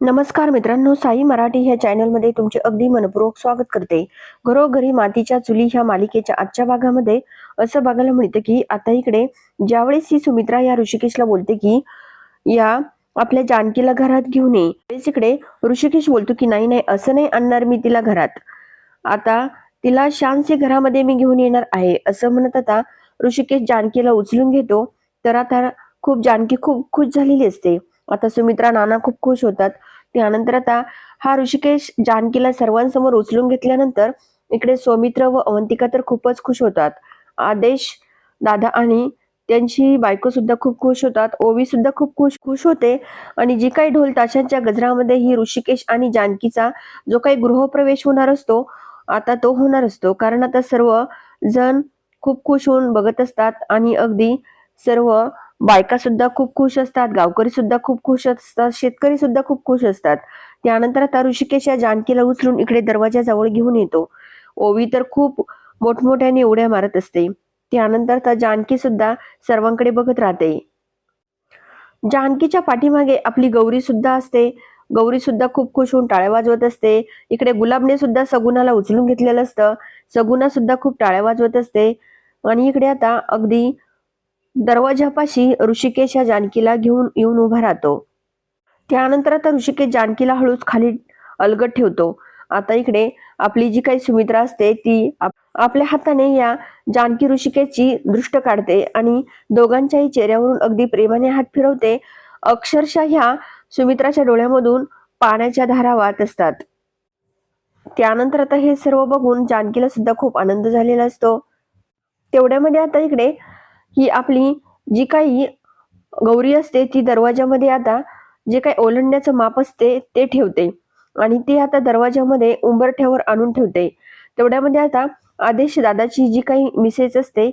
नमस्कार मित्रांनो साई मराठी ह्या चॅनलमध्ये तुमचे अगदी मनपूर्वक स्वागत करते. घरोघरी मातीच्या चुली ह्या मालिकेच्या आजच्या भागामध्ये असं बघायला मिळतं की आता इकडे ज्यावेळेस ही सुमित्रा या ऋषिकेशला बोलते की या आपल्या जानकीला घरात घेऊन ये. इकडे ऋषिकेश बोलतो की नाही नाही असं नाही आणणार मी तिला घरात. आता तिला शानसे घरामध्ये मी घेऊन येणार आहे. असं म्हणत आता ऋषिकेश जानकीला उचलून घेतो. तर आता खूप जानकी खूप खुश झालेली असते. आता सुमित्रा नाना खूप खुश होतात. त्यानंतर आता हा ऋषिकेश जानकीला सर्वांसमोर उचलून घेतल्यानंतर इकडे सौमित्र व अवंतिका तर खूपच खुश होतात. आदेश दादा आणि त्यांची बायको सुद्धा खूप खुश होतात. ओवी सुद्धा खूप खुश खुश होते आणि जी काही ढोल ताशांच्या गजरामध्ये ही ऋषिकेश आणि जानकीचा जो काही गृहप्रवेश होणार असतो आता तो होणार असतो. कारण आता सर्व जण खूप खुश होऊन बघत असतात आणि अगदी सर्व बायका सुद्धा खूप खुश असतात गावकरी सुद्धा खूप खुश असतात शेतकरी सुद्धा खूप खुश असतात. त्यानंतर आता ऋषिकेश या जानकीला उचलून इकडे दरवाजाजवळ घेऊन येतो. ओवी तर खूप मोठमोठ्याने उड्या मारत असते. त्यानंतर तर जानकी सुद्धा सर्वांकडे बघत राहते. जानकीच्या पाठीमागे आपली गौरी सुद्धा असते. गौरी सुद्धा खूप खुश होऊन टाळ्या वाजवत असते. इकडे गुलाबने सुद्धा सगुनाला उचलून घेतलेलं असतं. सगुना सुद्धा खूप टाळ्या वाजवत असते. आणि इकडे आता अगदी दरवाजापाशी ऋषिकेश या जानकीला घेऊन येऊन उभा राहतो. त्यानंतर आता ऋषिकेश जानकीला हळूच खाली अलगट ठेवतो. आता इकडे आपली जी काही सुमित्रा असते ती आपल्या हाताने या जानकी ऋषिकेशची दृष्ट काढते आणि दोघांच्याही चेहऱ्यावरून अगदी प्रेमाने हात फिरवते. अक्षरशः ह्या सुमित्राच्या डोळ्यामधून पाण्याच्या धारा वाहत असतात. त्यानंतर आता हे सर्व बघून जानकीला सुद्धा खूप आनंद झालेला असतो. तेवढ्यामध्ये आता इकडे ही आपली जी काही गौरी असते ती दरवाजामध्ये आता जे काही ओलांडण्याचं माप असते ते ठेवते. आणि ते आता दरवाजामध्ये उंबरठ्यावर आणून ठेवते. तेवढ्यामध्ये आता आदेश दादाची जी काही मिसेस असते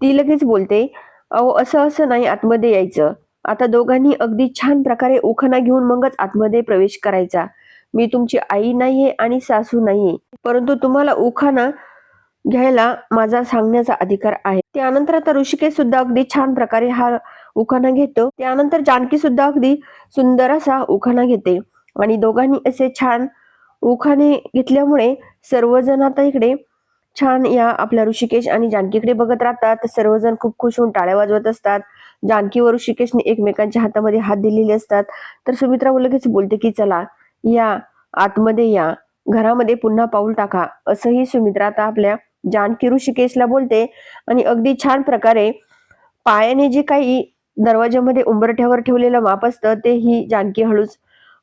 ती लगेच बोलते. अहो असं असं नाही आतमध्ये यायचं. आता दोघांनी अगदी छान प्रकारे उखाणा घेऊन मगच आतमध्ये प्रवेश करायचा. मी तुमची आई नाहीये आणि सासू नाहीये. परंतु तुम्हाला उखाणा घ्यायला माझा सांगण्याचा अधिकार आहे. त्यानंतर आता ऋषिकेश सुद्धा अगदी छान प्रकारे हा उखाणा घेतो. त्यानंतर जानकी सुद्धा अगदी सुंदर असा उखाणा घेते. आणि दोघांनी असे छान उखाणे घेतल्यामुळे सर्वजण आता इकडे छान या आपल्या ऋषिकेश आणि जानकीकडे बघत राहतात. सर्वजण खूप खुश होऊन टाळ्या वाजवत असतात. जानकी व ऋषिकेशने एकमेकांच्या हातामध्ये हात दिलेले असतात. तर सुमित्रा लगेच बोलते की चला या आतमध्ये या. घरामध्ये पुन्हा पाऊल टाका. असंही सुमित्रा आता आपल्या जानकी ऋषिकेशला बोलते आणि अगदी छान प्रकारे पायाने जे काही दरवाज्यामध्ये उंबरठ्यावर ठेवलेलं माप असतं ते ही जानकी हळूच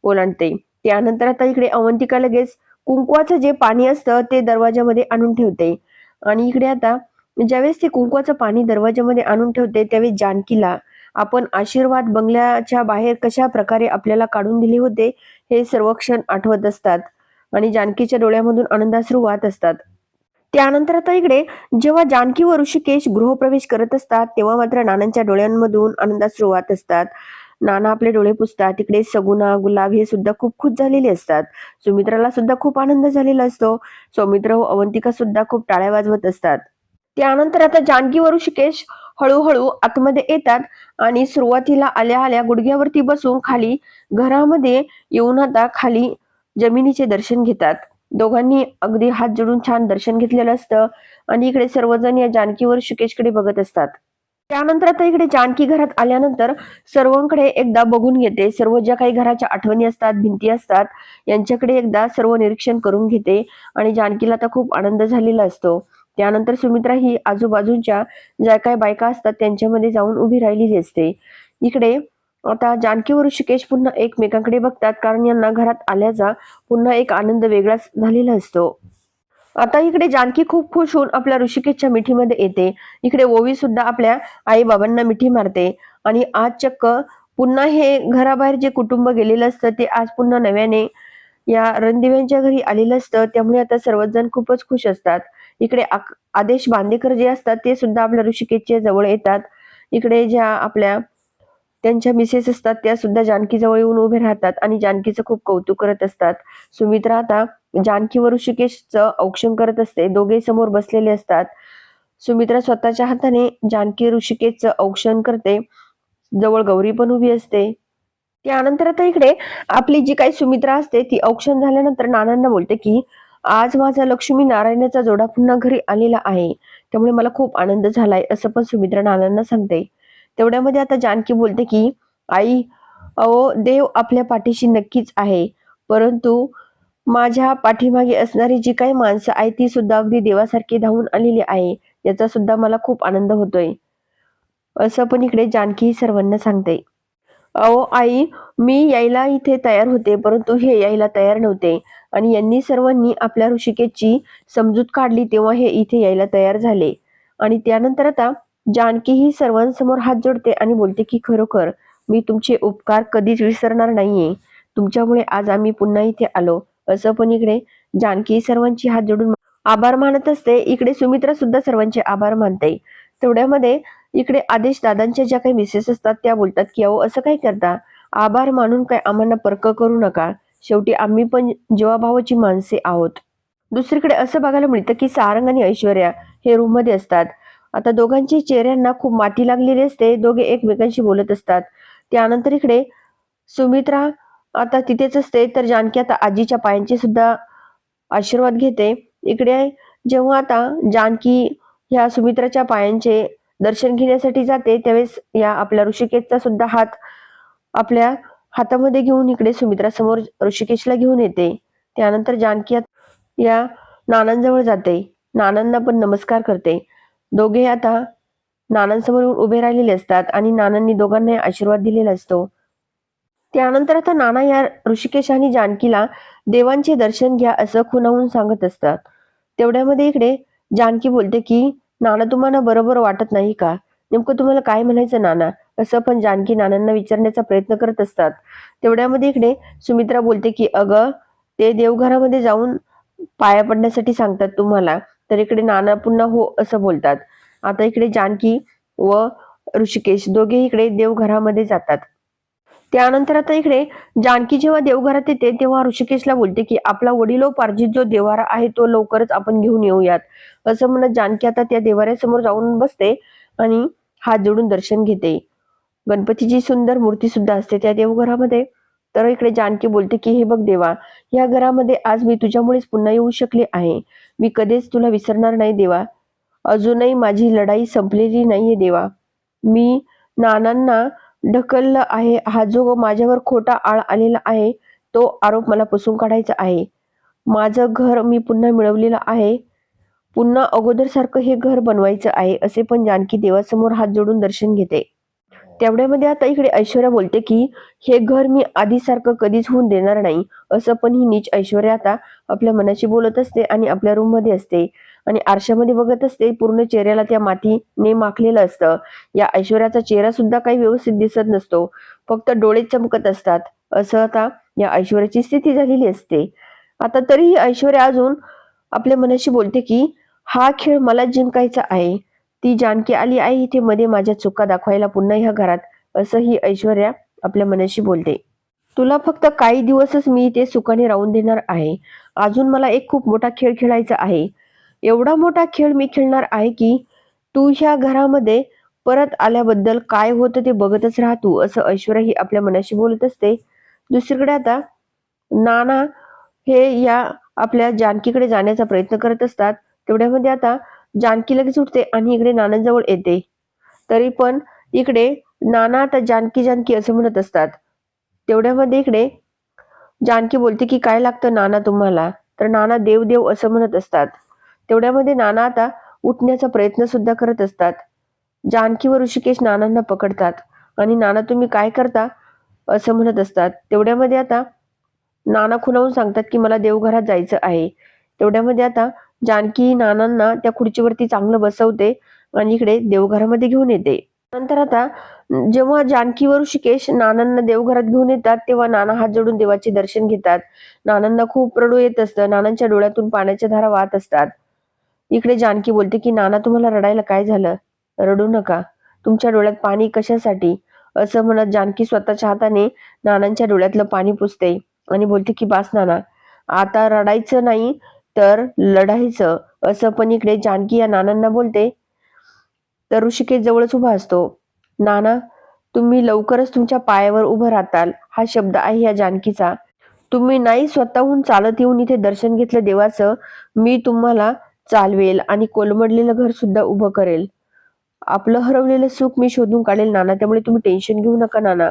ओलांडते. त्यानंतर आता इकडे अवंतिका लगेच कुंकवाचं जे पाणी असतं ते दरवाजामध्ये आणून ठेवते. आणि इकडे आता ज्यावेळेस ते कुंकवाचं पाणी दरवाजामध्ये आणून ठेवते त्यावेळेस जानकीला आपण आशीर्वाद बंगल्याच्या बाहेर कशा प्रकारे आपल्याला काढून दिले होते हे सर्व क्षण आठवत असतात. आणि जानकीच्या डोळ्यामधून आनंदाश्रू वाहत असतात. त्यानंतर आता इकडे जेव्हा जानकी व ऋषिकेश गृहप्रवेश करत असतात तेव्हा मात्र नानांच्या डोळ्यांमधून आनंदात सुरुवात असतात. नाना आपले डोळे पुसतात. तिकडे सगुना गुलाब हे सुद्धा खूप खुश झालेले असतात. सुमित्राला सुद्धा खूप आनंद झालेला असतो. सौमित्र व अवंतिका सुद्धा खूप टाळ्या वाजवत असतात. त्यानंतर आता जानकी व ऋषिकेश हळूहळू आतमध्ये येतात आणि सुरुवातीला आल्या आल्या गुडघ्यावरती बसून खाली घरामध्ये येऊन आता खाली जमिनीचे दर्शन घेतात. दोघांनी अगदी हात जोडून छान दर्शन घेतलेलं असतं. आणि इकडे सर्वजण या जानकीवर शुकेशकडे बघत असतात. त्यानंतर आता इकडे जानकी घरात आल्यानंतर सर्वांकडे एकदा बघून घेते. सर्व ज्या काही घराच्या आठवणी असतात भिंती असतात यांच्याकडे एकदा सर्व निरीक्षण करून घेते. आणि जानकीला आता खूप आनंद झालेला असतो. त्यानंतर सुमित्रा ही आजूबाजूच्या ज्या काही बायका असतात त्यांच्यामध्ये जाऊन उभी राहिलेली असते. इकडे आता जानकी व ऋषिकेश पुन्हा एकमेकांकडे बघतात कारण यांना घरात आल्याचा पुन्हा एक आनंद वेगळाच झालेला असतो. आता इकडे जानकी खूप खुश होऊन आपल्या ऋषिकेशच्या मिठीमध्ये येते. इकडे ओवी सुद्धा आपल्या आई बाबांना मिठी मारते. आणि आज चक्क पुन्हा हे घराबाहेर जे कुटुंब गेलेलं असतं ते आज पुन्हा नव्याने या रणदिव्यांच्या घरी आलेलं असतं. त्यामुळे आता सर्वजण खूपच खुश असतात. इकडे आदेश बांदेकर जे असतात ते सुद्धा आपल्या ऋषिकेशच्या जवळ येतात. इकडे ज्या आपल्या त्यांच्या मिसेस असतात त्या सुद्धा जानकीजवळ येऊन उभे राहतात आणि जानकीचं खूप कौतुक करत असतात. सुमित्रा आता जानकी व ऋषिकेशचं औक्षण करत असते. दोघे समोर बसलेले असतात. सुमित्रा स्वतःच्या हाताने जानकी ऋषिकेशचं औक्षण करते. जवळ गौरी पण उभी असते. त्यानंतर आता इकडे आपली जी काही सुमित्रा असते ती औक्षण झाल्यानंतर नानांना बोलते की आज माझा लक्ष्मी नारायणाचा जोडा पुन्हा घरी आलेला आहे. त्यामुळे मला खूप आनंद झालाय असं पण सुमित्रा नानांना सांगते. तेवढ्यामध्ये आता जानकी बोलते की आई अहो देव आपल्या पाठीशी नक्कीच आहे. परंतु माझ्या पाठीमागे असणारी जी काही माणसं आहे ती सुद्धा अगदी देवासारखी धावून आलेली आहे. याचा सुद्धा मला खूप आनंद होतोय. असं पण इकडे जानकी सर्वांना सांगते. अहो आई मी यायला इथे तयार होते परंतु हे यायला तयार नव्हते. आणि यांनी सर्वांनी आपल्या ऋषिकेची समजूत काढली तेव्हा हे इथे यायला तयार झाले. आणि त्यानंतर आता जानकी ही सर्वांसमोर हात जोडते आणि बोलते की खरोखर मी तुमचे उपकार कधीच विसरणार नाहीये. तुमच्यामुळे आज आम्ही पुन्हा इथे आलो. असं पण इकडे जानकी सर्वांची हात जोडून आभार मानत असते. इकडे सुमित्रा सुद्धा सर्वांचे आभार मानते. तेवढ्यामध्ये इकडे आदेश दादांच्या ज्या काही मिसेस असतात त्या बोलतात की अहो असं काय करता? आभार मानून काय आम्हाला पर्क करू नका? शेवटी आम्ही पण जीवाभावाची माणसे आहोत. दुसरीकडे असं बघायला मिळतं की सारंग आणि ऐश्वर्या हे रूममध्ये असतात. आता दोघांच्या चेहऱ्यांना खूप माती लागलेली असते. दोघे एकमेकांशी बोलत असतात. त्यानंतर इकडे सुमित्रा आता तिथेच असते. तर जानकी आता आजीच्या पायांचे सुद्धा आशीर्वाद घेते. इकडे जेव्हा आता जानकी ह्या सुमित्राच्या पायांचे दर्शन घेण्यासाठी जाते त्यावेळेस या आपल्या ऋषिकेशचा सुद्धा हात आपल्या हातामध्ये घेऊन इकडे सुमित्रा समोर ऋषिकेशला घेऊन येते. त्यानंतर जानकी या नानांजवळ जाते. नानांना पण नमस्कार करते. दोघे आता नानांसमोर उभे राहिलेले असतात आणि नानांनी दोघांना आशीर्वाद दिलेला असतो. त्यानंतर आता नाना या ऋषिकेश आणि जानकीला देवांचे दर्शन घ्या असं खुणावून सांगत असतात. तेवढ्यामध्ये इकडे जानकी बोलते की नाना तुम्हाला बरोबर वाटत नाही का? नेमकं तुम्हाला काय म्हणायचं नाना? असं पण जानकी नानांना विचारण्याचा प्रयत्न करत असतात. तेवढ्यामध्ये इकडे सुमित्रा बोलते की अगं ते देवघरामध्ये जाऊन पाया पडण्यासाठी सांगतात तुम्हाला. तर इकडे नाना पुन्हा हो असं बोलतात. आता इकडे जानकी व ऋषिकेश दोघे इकडे देवघरामध्ये जातात. त्यानंतर आता इकडे जानकी जेव्हा देवघरात येते तेव्हा ऋषिकेशला बोलते की आपला वडिलोपार्जित जो देवारा आहे तो लवकरच आपण घेऊन येऊयात. असं म्हणत जानकी आता त्या देवाऱ्यासमोर जाऊन बसते आणि हात जोडून दर्शन घेते. गणपतीची सुंदर मूर्ती सुद्धा असते त्या देवघरामध्ये. तर इकडे जानकी बोलते की हे बघ देवा या घरामध्ये आज मी तुझ्यामुळेच पुन्हा येऊ शकले आहे. मी कधीच तुला विसरणार नाही देवा. अजूनही माझी लढाई संपलेली नाहीये देवा. मी नानांना ढकललं आहे. हा जो माझ्यावर खोटा आळ आलेला आहे तो आरोप मला पुसून काढायचा आहे. माझं घर मी पुन्हा मिळवलेलं आहे. पुन्हा अगोदर सारखं हे घर बनवायचं आहे असे पण जानकी देवासमोर हात जोडून दर्शन घेते. तेवढ्यामध्ये आता इकडे ऐश्वर्या बोलते की हे घर मी आधीसारखं कधीच होऊन देणार नाही. असं पण ही नीच ऐश्वर्या आता आपल्या मनाशी बोलत असते आणि आपल्या रूममध्ये असते. आणि आरशामध्ये बघत असते पूर्ण चेहऱ्याला त्या मातीने माखलेलं असतं. या ऐश्वर्याचा चेहरा सुद्धा काही व्यवस्थित दिसत नसतो. फक्त डोळे चमकत असतात. असं आता या ऐश्वर्याची स्थिती झालेली असते. आता तरीही ऐश्वर्या अजून आपल्या मनाशी बोलते की हा खेळ मला जिंकायचा आहे. ती जानकी आली आहे इथे मध्ये माझ्या चुका दाखवायला पुन्हा ह्या घरात. असं ही ऐश्वर्या आपल्या मनाशी बोलते. तुला फक्त काही दिवसच मी इथे सुखाने राहून देणार आहे. अजून मला एक खूप मोठा खेळ खेळायचा आहे. एवढा मोठा खेळ मी खेळणार आहे की तू ह्या घरामध्ये परत आल्याबद्दल काय होतं ते बघतच राहा तू असं ऐश्वर्या ही आपल्या मनाशी बोलत असते. दुसरीकडे आता नाना हे या आपल्या जानकीकडे जाण्याचा प्रयत्न करत असतात. तेवढ्यामध्ये आता जानकी लगेच उठते आणि इकडे नानांजवळ येते. तरी पण इकडे नाना आता जानकी जानकी असं म्हणत असतात. तेवढ्यामध्ये इकडे जानकी बोलते की काय लागतं नाना तुम्हाला? तर नाना देव देव असं म्हणत असतात. तेवढ्यामध्ये नाना आता उठण्याचा प्रयत्न सुद्धा करत असतात. जानकी व ऋषिकेश नानांना पकडतात आणि नाना तुम्ही काय करता? असं म्हणत असतात. तेवढ्यामध्ये आता नाना खुणावून सांगतात की मला देवघरात जायचं आहे. तेवढ्यामध्ये आता जानकी नानांना त्या खुर्चीवरती चांगलं बसवते आणि इकडे देवघरामध्ये घेऊन येते. नंतर आता जेव्हा जानकी व ऋषिकेश नानांना देवघरात घेऊन येतात तेव्हा नाना हात जोडून देवाचे दर्शन घेतात. नानांना खूप रडू येत असतं. नानांच्या डोळ्यातून पाण्याच्या धारा वाहत असतात. इकडे जानकी बोलते की नाना तुम्हाला रडायला काय झालं? रडू नका. तुमच्या डोळ्यात पाणी कशासाठी? असं म्हणत जानकी स्वतःच्या हाताने नानांच्या डोळ्यातलं पाणी पुसते आणि बोलते की बास नाना आता रडायचं नाही तर लढायचं. असं पण इकडे जानकी या नानांना बोलते. तर ऋषिकेश जवळच उभा असतो. नाना तुम्ही लवकरच तुमच्या पायावर उभं राहताल हा शब्द आहे या जानकीचा. तुम्ही नाही स्वतःहून चालत येऊन इथे दर्शन घेतलं देवाचं मी तुम्हाला चालवेल आणि कोलमडलेलं घर सुद्धा उभं करेल. आपलं हरवलेलं सुख मी शोधून काढेल नाना त्यामुळे तुम्ही टेन्शन घेऊ नका नाना.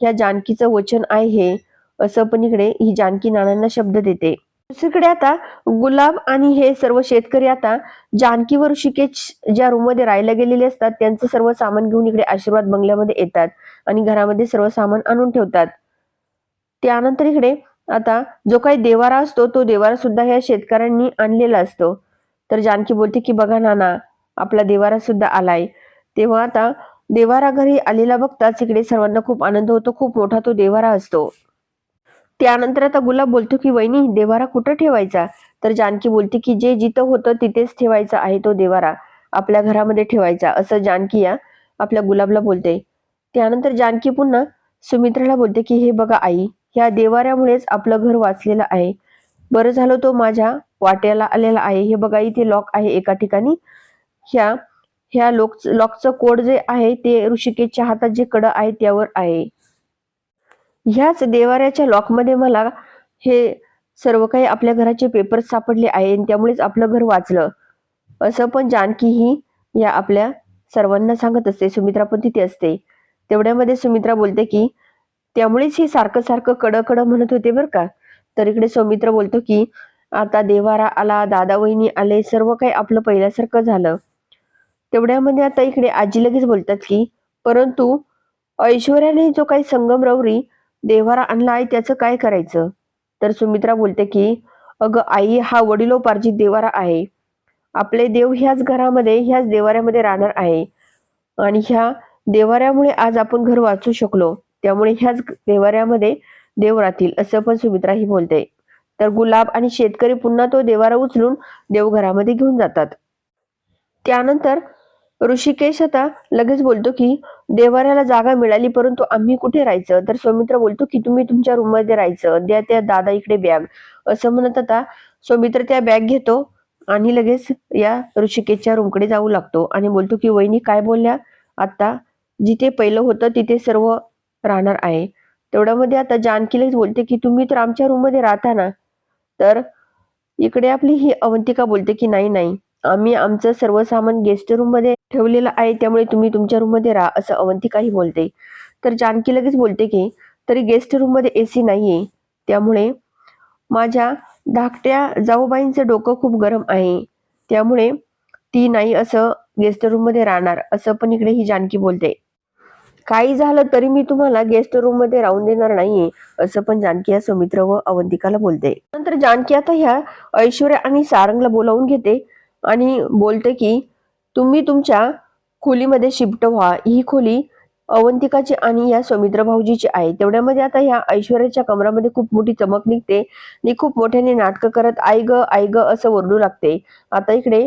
या जानकीचं वचन आहे हे. असं पण इकडे ही जानकी नानांना शब्द देते. दुसरीकडे आता गुलाब आणि हे सर्व शेतकरी आता जानकी व ऋषिकेश ज्या रूममध्ये राहायला गेलेले असतात त्यांचं सर्व सामान घेऊन इकडे आशीर्वाद बंगल्यामध्ये येतात आणि घरामध्ये सर्व सामान आणून ठेवतात. त्यानंतर इकडे आता जो काही देवारा असतो तो देवारा सुद्धा ह्या शेतकऱ्यांनी आणलेला असतो. तर जानकी बोलते की बघा नाना आपला देवारा सुद्धा आलाय. तेव्हा आता देवारा घरी आलेला बघताच इकडे सर्वांना खूप आनंद होतो खूप मोठा तो देवारा असतो. त्यानंतर आता गुलाब बोलतो की वहिनी देवारा कुठं ठेवायचा? तर जानकी बोलते की जे जिथं होतं तिथेच ठेवायचा आहे तो देवारा. आपल्या घरामध्ये ठेवायचा. असं जानकी या आपल्या गुलाबला बोलते. त्यानंतर जानकी पुन्हा सुमित्राला बोलते की हे बघा आई ह्या देवाऱ्यामुळेच आपलं घर वाचलेलं आहे. बरं झालं तो माझ्या वाट्याला आलेला आहे. हे बघा इथे लॉक आहे एका ठिकाणी. ह्या ह्या लॉक लॉकचं कोड जे आहे ते ऋषिकेशच्या हातात जे कडं आहे त्यावर आहे. ह्याच देवाऱ्याच्या लॉकमध्ये मला हे सर्व काही आपल्या घराचे पेपर सापडले आहे आणि त्यामुळेच आपलं घर वाचलं. असं पण जानकी ही या आपल्या सर्वांना सांगत असते. सुमित्रा पण तिथे असते. तेवढ्यामध्ये सुमित्रा बोलते की त्यामुळेच हे सारखं सारखं कड कड म्हणत होते बरं का? तर इकडे सौमित्र बोलतो की आता देवारा आला दादा वहिनी आले सर्व काही आपलं पहिल्यासारखं झालं. तेवढ्यामध्ये आता इकडे आजी लगेच बोलतात की परंतु ऐश्वर्याने जो काही संगमरवरी देवारा आणला आहे त्याचं काय करायचं? तर सुमित्रा बोलते की अगं आई हा वडिलोपार्जित देवारा आहे. आपले देव ह्याच घरामध्ये ह्याच देवाऱ्यामध्ये राहणार आहे. आणि ह्या देवाऱ्यामुळे आज आपण घर वाचू शकलो. त्यामुळे ह्याच देवाऱ्यामध्ये देव राहतील असं पण सुमित्रा ही बोलते. तर गुलाब आणि शेतकरी पुन्हा तो देवारा उचलून देवघरामध्ये घेऊन जातात. त्यानंतर ऋषिकेश आता लगेच बोलतो की देवाऱ्याला जागा मिळाली परंतु आम्ही कुठे राहायचं? तर सौमित्र बोलतो की तुम्ही तुमच्या रूममध्ये राहायचं. द्या त्या दादा इकडे बॅग असं म्हणत आता सौमित्र त्या बॅग घेतो आणि लगेच या ऋषिकेशच्या रूमकडे जाऊ लागतो आणि बोलतो की वहिनी काय बोलल्या? आता जिथे पहिलं होतं तिथे सर्व राहणार आहे. तेवढ्यामध्ये आता जानकीलाच बोलते की तुम्ही तर आमच्या रूममध्ये राहता ना? तर इकडे आपली ही अवंतिका बोलते की नाही नाही. आम्ही आमचं सर्व सामान गेस्ट रूममध्ये ठेवलेलं आहे त्यामुळे तुम्ही तुमच्या रूममध्ये राहा असं अवंतिकाही बोलते. तर जानकी लगेच बोलते की तरी गेस्ट रूममध्ये एसी नाहीये. त्यामुळे माझ्या धाकट्या जाऊबाईंचं डोकं खूप गरम आहे. त्यामुळे ती नाही असं गेस्ट रूममध्ये राहणार असं पण इकडे ही जानकी बोलते. काही झालं तरी मी तुम्हाला गेस्ट रूममध्ये राहून देणार नाहीये असं पण जानकी या सुमित्र व अवंतिकाला बोलते. नंतर जानकी आता ह्या ऐश्वर्या आणि सारंगला बोलावून घेते. आणि बोलते की तुम्ही तुमच्या खोलीमध्ये शिफ्ट व्हा. ही खोली अवंतिकाची आणि या सौमित्र भाऊजीची आहे. तेवढ्यामध्ये आता ह्या ऐश्वर्याच्या कमरामध्ये खूप मोठी चमक निघते आणि खूप मोठ्याने नाटकं करत आई ग आई ग असं ओरडू लागते. आता इकडे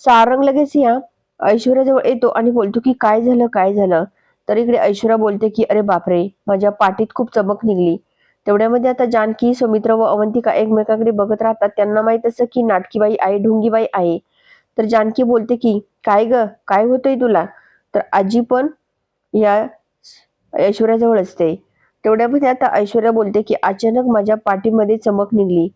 सारंग लगेच ह्या ऐश्वर्याजवळ येतो आणि बोलतो की काय झालं काय झालं? तर इकडे ऐश्वर्या बोलते की अरे बापरे माझ्या पाठीत खूप चमक निघली. तेवढ्यामध्ये आता जानकी सौमित्र व अवंतिका एकमेकांकडे बघत राहतात. त्यांना माहीत असं की नाटकीबाई आहे ढोंगीबाई आहे. तर जानकी बोलते की काय ग? काय होतंय तुला? तर आजी पण या ऐश्वर्याजवळ असते. तेवढ्यामध्ये आता ऐश्वर्या बोलते की अचानक माझ्या पाठीमध्ये चमक निघली.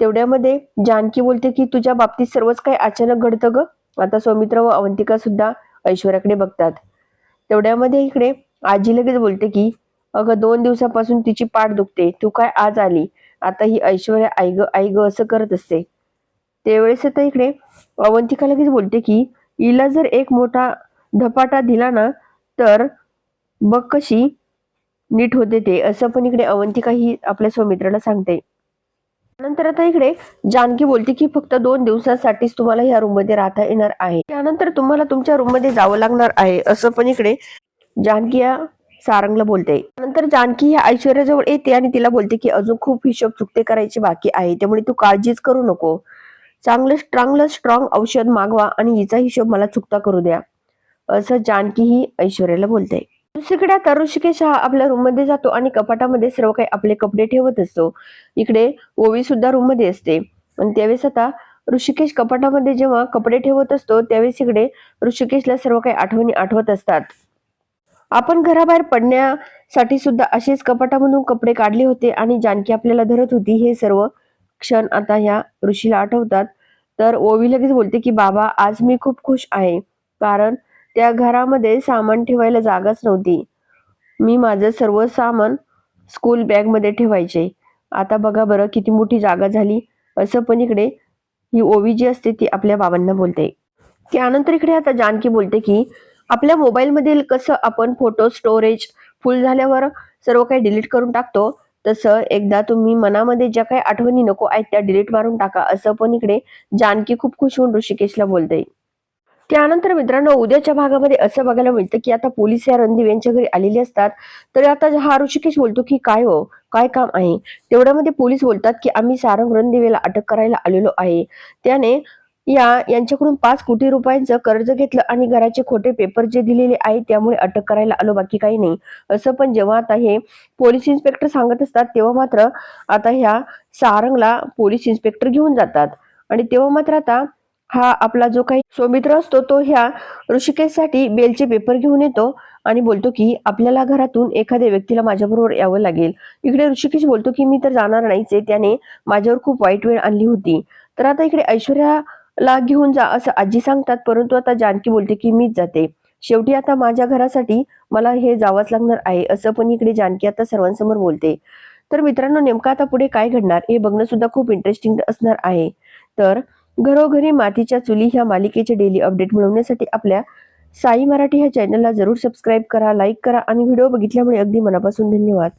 तेवढ्यामध्ये जानकी बोलते की तुझ्या बाबतीत सर्वच काही अचानक घडतं ग? आता सौमित्र व अवंतिका सुद्धा ऐश्वर्याकडे बघतात. तेवढ्यामध्ये इकडे आजी लगेच बोलते की अगं दोन दिवसापासून तिची पाठ दुखते. तू काय आज आली? आता ही ऐश्वर्या आई ग आई ग असं करत असते. त्यावेळेस आता इकडे अवंतिका लगेच बोलते की हिला जर एक मोठा धपाटा दिला ना तर बघ कशी नीट होते ते असं पण इकडे अवंतिका ही आपल्या स्वमित्राला सांगते. त्यानंतर आता इकडे जानकी बोलते की फक्त दोन दिवसासाठीच तुम्हाला ह्या रूममध्ये राहता येणार आहे. त्यानंतर तुम्हाला तुमच्या रूममध्ये जावं लागणार आहे असं पण इकडे जानकी या सारंगला बोलते. नंतर जानकी ह्या ऐश्वर्याजवळ येते आणि तिला बोलते की अजून खूप हिशोब चुकते करायची बाकी आहे त्यामुळे तू काळजीच करू नको. चांगलं चांगलं स्ट्रॉंग औषध मागवा आणि हिचा हिशोब मला चुकता करू द्या. असं जानकी ही ऐश्वर्याला बोलते. दुसरीकडे आता ऋषिकेश हा आपल्या रूममध्ये जातो आणि कपाटामध्ये सर्व काही आपले कपडे ठेवत असतो. इकडे ओवी सुद्धा रूममध्ये असते. आणि त्यावेळेस आता ऋषिकेश कपाटामध्ये जेव्हा कपडे ठेवत असतो त्यावेळेस इकडे ऋषिकेशला सर्व काही आठवणी आठवत असतात. आपण घराबाहेर पडण्यासाठी सुद्धा असेच कपाटामधून कपडे काढले होते आणि जानकी आपल्याला धरत होती. हे सर्व क्षण आता ह्या ऋषीला आठवतात. तर ओवी लगेच बोलते की बाबा आज मी खूप खुश आहे. कारण त्या घरामध्ये सामान ठेवायला जागाच नव्हती. मी माझं सर्व सामान स्कूल बॅगमध्ये ठेवायचे. आता बघा बरं किती मोठी जागा झाली. असं पण इकडे ही ओवी जी असते ती आपल्या बाबांना बोलते. त्यानंतर इकडे आता जानकी बोलते की आपल्या मोबाईलमधील कसं आपण फोटो स्टोरेज फुल झाल्यावर सर्व काही डिलीट करून टाकतो? तसं एकदा तुम्ही मनामध्ये ज्या काही आठवणी नको आहेत त्या डिलीट मारून टाका. असं पण इकडे जानकी खूप खुश होऊन ऋषिकेशला बोलते त्यानंतर मित्रांनो उद्याच्या भागामध्ये असं बघायला मिळतं की आता पोलीस या रणदीप यांच्या घरी आलेले असतात. तर आता हा ऋषिकेश बोलतो की काय हो? काय काम आहे? तेवढ्यामध्ये पोलीस बोलतात की आम्ही सारंग रणदिवेला अटक करायला आलेलो आहे. त्याने या यांच्याकडून पाच कोटी रुपयांचं कर्ज घेतलं आणि घराचे खोटे पेपर जे दिलेले आहेत त्यामुळे अटक करायला आलो बाकी काही नाही. असं पण जेव्हा आता हे पोलीस इन्स्पेक्टर सांगत असतात तेव्हा मात्र आता ह्या सारंगला पोलीस इन्स्पेक्टर घेऊन जातात. आणि तेव्हा मात्र आता हा आपला जो काही सौमित्र असतो तो ह्या ऋषिकेशसाठी बेलचे पेपर घेऊन येतो आणि बोलतो की आपल्याला घरातून एखाद्या व्यक्तीला माझ्याबरोबर यावं लागेल. इकडे ऋषिकेश बोलतो की मी तर जाणार नाहीच आहे. त्याने माझ्यावर खूप वाईट वेळ आणली होती. तर आता इकडे ऐश्वर्या ला घेऊन जा असं आजी सांगतात. परंतु आता जानकी बोलते की मीच जाते. शेवटी आता माझ्या घरासाठी मला हे जावंच लागणार आहे असं पण इकडे जानकी आता सर्वांसमोर बोलते. तर मित्रांनो नेमकं आता पुढे काय घडणार हे बघणं सुद्धा खूप इंटरेस्टिंग असणार आहे. तर घरोघरी मातीच्या चुली ह्या मालिकेचे डेली अपडेट मिळवण्यासाठी आपल्या साई मराठी ह्या चॅनलला जरूर सबस्क्राईब करा लाईक करा आणि व्हिडिओ बघितल्यामुळे अगदी मनापासून धन्यवाद.